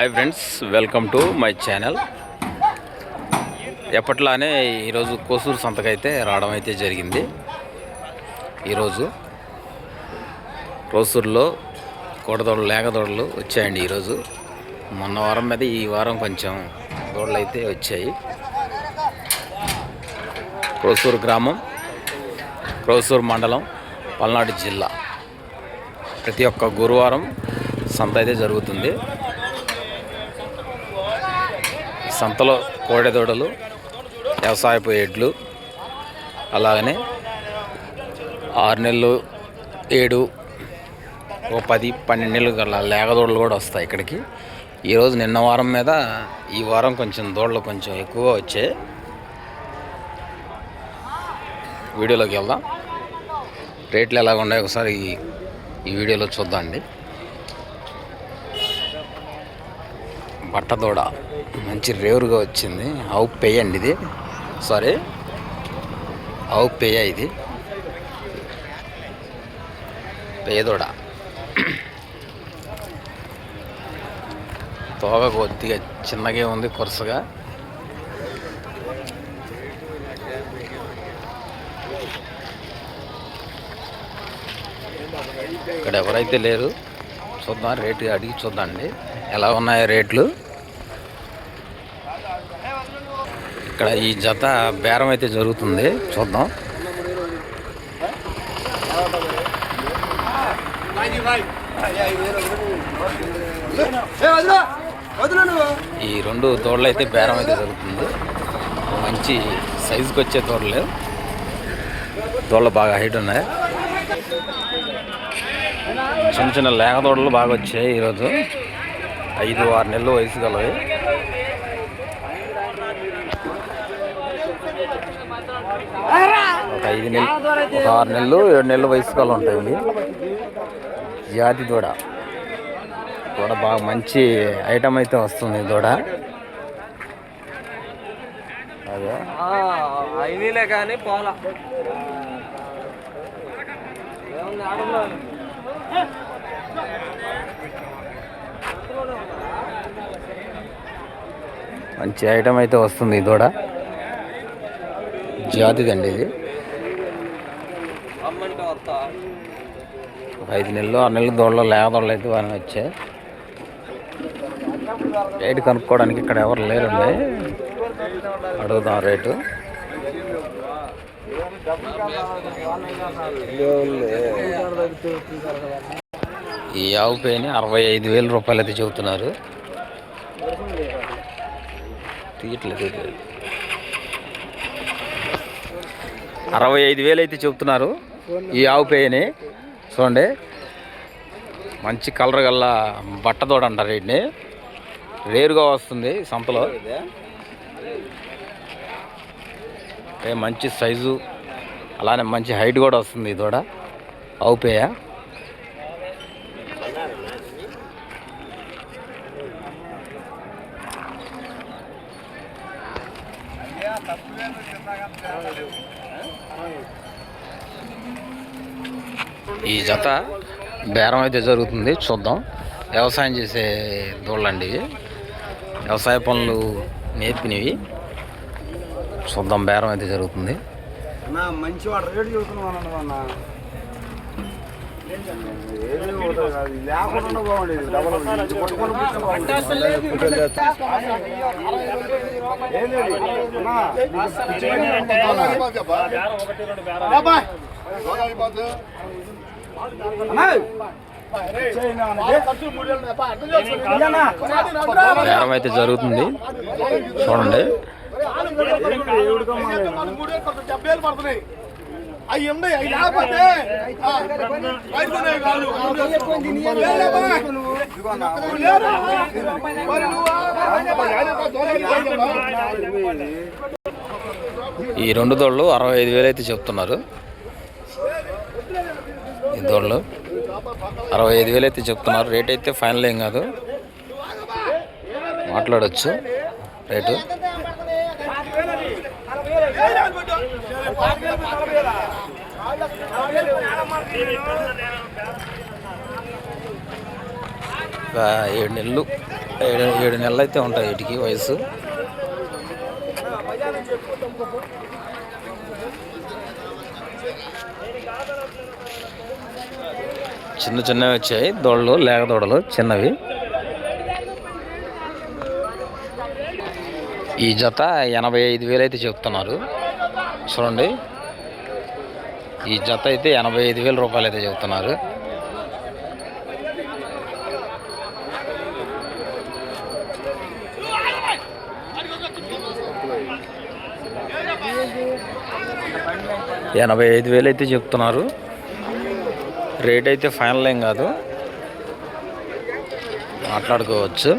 Hi friends welcome to my channel ఎప్పట్లానే ఈరోజు కోసూరు సంతకైతే రావడం అయితే జరిగింది. ఈరోజు కోసూరులో కోటదోడలు లేకదోడలు వచ్చాయండి ఈరోజు. మొన్న వారం మీద ఈ వారం కొంచెం దోడలు అయితే వచ్చాయి. కోసూరు గ్రామం కోసూరు మండలం పల్నాడు జిల్లా. ప్రతి ఒక్క గురువారం సంత అయితే జరుగుతుంది ఈ సంతలో కోడెదోడలు వ్యవసాయపు ఎడ్లు అలాగనే ఆరు నెలలు ఏడు ఒక పది పన్నెండు నెలలు గల లేగదోడలు కూడా వస్తాయి ఇక్కడికి. ఈరోజు నిన్న వారం మీద ఈ వారం కొంచెం దోడలు కొంచెం ఎక్కువగా వచ్చాయి. వీడియోలోకి వెళ్దాం. రేట్లు ఎలాగ ఉన్నాయో ఒకసారి ఈ వీడియోలో చూద్దాం అండి బట్టదోడ. మంచి రేవురుగా వచ్చింది. ఆవు పెయ్య అండి ఇది? సారీ ఆవు పెయ్య ఇది? పేదోడ? తోగ కొద్దిగా చిన్నగా ఉంది కొరసగా. ఇక్కడ ఎవరైతే లేరు చూద్దాం రేటు అడిగి చూద్దామండి ఎలా ఉన్నాయో రేట్లు? ఇక్కడ ఈ జత బేరం అయితే జరుగుతుంది. చూద్దాం. ఈ రెండు తోడలు అయితే బేరం అయితే జరుగుతుంది. మంచి సైజుకి వచ్చే తోడలు. తోడలు బాగా హైట్ ఉన్నాయి. చిన్న చిన్న లేక తోడలు బాగా వచ్చాయి ఈరోజు. ఐదు ఆరు నెలలు వయసు గలవి. ఒక ఐదు నెలలు ఒక ఆరు నెలలు ఏడు నెలలు వయసు గల ఉంటాయి ఇవి. జాతి దూడ. దూడ బాగా మంచి ఐటమ్ అయితే వస్తుంది దూడ. అదే. అయినలే కానీ పోలా. మంచి ఐటమ్ అయితే వస్తుంది దూడ. జాతిదండి ఇది. ఒక ఐదు నెలలు ఆరు నెలలు దూడలో లేదోళ్ళు అయితే వాళ్ళని వచ్చాయి రేటు కనుక్కోవడానికి ఇక్కడ ఎవరు లేరండి అడుగుదాం రేటు. ఈ ఆవు పేని అరవై ఐదు వేల రూపాయలు అయితే చెబుతున్నారు. తీయట్లేదు ఇది. అరవై ఐదు వేలు అయితే చెప్తున్నారు ఈ ఆవు పేయని చూడండి. మంచి కలర్ గల్ల బట్టతోడు అంటారు వీటిని. రేరుగా వస్తుంది సంతలో. మంచి సైజు అలానే మంచి హైట్ కూడా వస్తుంది ఈ దూడ ఆవు పేయ. ఈ జత బేరం అయితే జరుగుతుంది చూద్దాం. వ్యవసాయం చేసే దూళ్ళండి ఇవి. వ్యవసాయ పనులు నేర్పినవి. చూద్దాం బేరం అయితే జరుగుతుంది. మంచి బేరం అయితే జరుగుతుంది. చూడండి? అవి ఉన్నాయి అవి లేకపోతే ఈ రెండు దోళ్ళు అరవై ఐదు వేలు అయితే చెప్తున్నారు ఈ దోళ్ళు అరవై ఐదు వేలు అయితే చెప్తున్నారు రేట్ అయితే ఫైనల్ ఏం కాదు మాట్లాడచ్చు రేటు ఏడు నెలలు. ఏడు ఏడు నెలలు అయితే ఉంటాయి వీటికి వయసు చిన్న చిన్నవి వచ్చాయి దోడలు లేక దోడలు చిన్నవి. ఈ జత ఎనభై ఐదు వేలు అయితే చెప్తున్నారు. చూడండి. ఈ జత అయితే ఎనభై ఐదు వేల రూపాయలు అయితే చెప్తున్నారు. ఎనభై ఐదు వేలు అయితే చెప్తున్నారు. రేట్ అయితే ఫైనల్ ఏం కాదు. మాట్లాడుకోవచ్చు.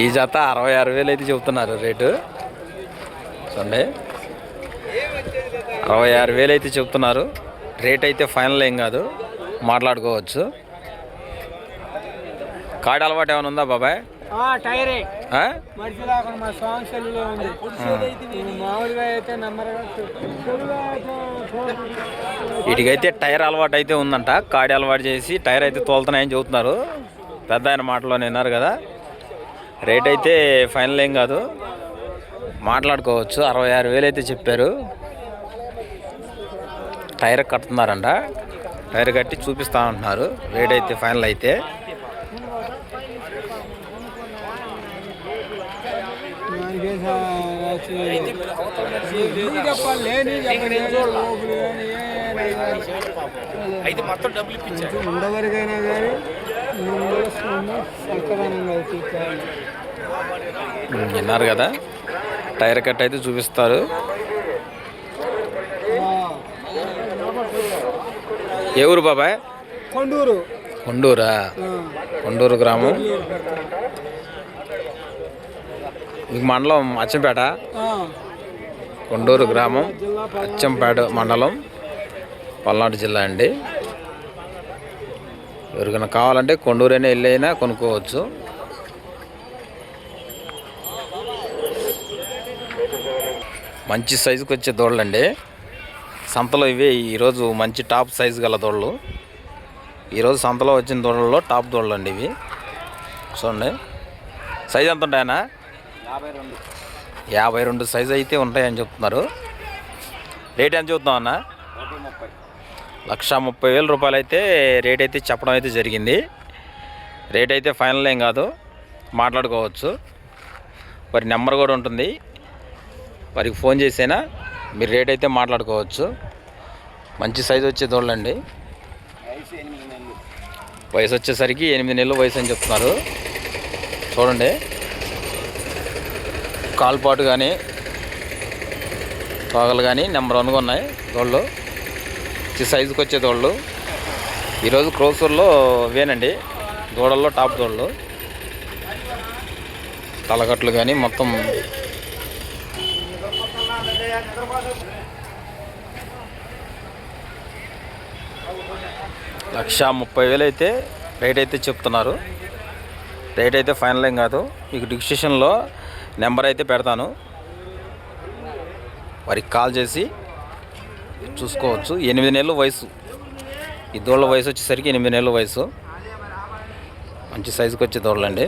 ఈ జత అరవై ఆరు వేలు అయితే చెప్తున్నారు రేటు. చూడండి. అరవై ఆరు వేలు అయితే చెప్తున్నారు రేట్ అయితే ఫైనల్ ఏం కాదు. మాట్లాడుకోవచ్చు. కాడ అలవాటు ఏమైనా ఉందా బాబాయ్? టైరే? మనిషి లేకుండా మా సాంగ్ సెల్లులో ఉంది. ఇది మామూలుగా అయితే నెమ్మదిగా వీటికైతే టైర్ అలవాటు అయితే ఉందంట. కాడి అలవాటు చేసి టైర్ అయితే తోలుతున్నాయని చెబుతున్నారు. పెద్ద ఆయన మాటలో విన్నారు కదా. రేట్ అయితే ఫైనల్ ఏం కాదు. మాట్లాడుకోవచ్చు. అరవై ఆరు వేలు అయితే చెప్పారు. టైర్ కడుతున్నారంట. టైర్ కట్టి చూపిస్తా ఉంటున్నారు. రేట్ అయితే ఫైనల్ అయితే. అయితే మొత్తం డబ్బులు ఇప్పించారు. ఉండవరికైనా కానీ విన్నారు కదా? టైర్ కట్ అయితే చూపిస్తారు. ఏ ఊరు బాబాయ్? కొండూరు. కొండూరా? కొండూరు గ్రామం. మీకు మండలం అచ్చంపేట. కొండూరు గ్రామం అచ్చంపేట మండలం పల్నాడు జిల్లా అండి. ఎవరికైనా కావాలంటే కొండూరైనా వెళ్ళైనా కొనుక్కోవచ్చు. మంచి సైజుకి వచ్చే దూడలండి. సంతలో ఇవే ఈరోజు మంచి టాప్ సైజు గల దూడలు. ఈరోజు సంతలో వచ్చిన దూడల్లో టాప్ దూడలు అండి ఇవి. చూడండి. సైజ్ ఎంత ఉంటాయనా యాభై రెండు. సైజు అయితే ఉంటాయని చెప్తున్నారు. రేట్ ఎంత చూద్దాం అన్న? లక్ష ముప్పై వేల రూపాయలు అయితే రేట్ అయితే చెప్పడం అయితే జరిగింది. రేట్ అయితే ఫైనల్ ఏం కాదు మాట్లాడుకోవచ్చు. వారి నెంబర్ కూడా ఉంటుంది. వారికి ఫోన్ చేసైనా మీరు రేట్ అయితే మాట్లాడుకోవచ్చు. మంచి సైజు వచ్చే దోళ్ళండి వయసు వచ్చేసరికి ఎనిమిది నెలలు వయసు అని చెప్తున్నారు. చూడండి. కాల్పాటు కానీ తోగలు కానీ నెంబర్ వన్గా ఉన్నాయి తోళ్ళు. సైజుకి వచ్చే తోళ్ళు. ఈరోజు క్రోసూర్లో వేనండి దూడల్లో టాప్ దోళ్ళు తలకట్లు కానీ మొత్తం. లక్ష ముప్పై వేలు అయితే రేట్ అయితే చెప్తున్నారు. రేట్ అయితే ఫైనల్ ఏం కాదు. మీకు డిక్స్టేషన్లో నెంబర్ అయితే పెడతాను. వారికి కాల్ చేసి చూసుకోవచ్చు. ఎనిమిది నెలల వయసు. ఈ దోళ్ళ వయసు వచ్చేసరికి ఎనిమిది నెలల వయసు. మంచి సైజుకి వచ్చే దోళ్ళండి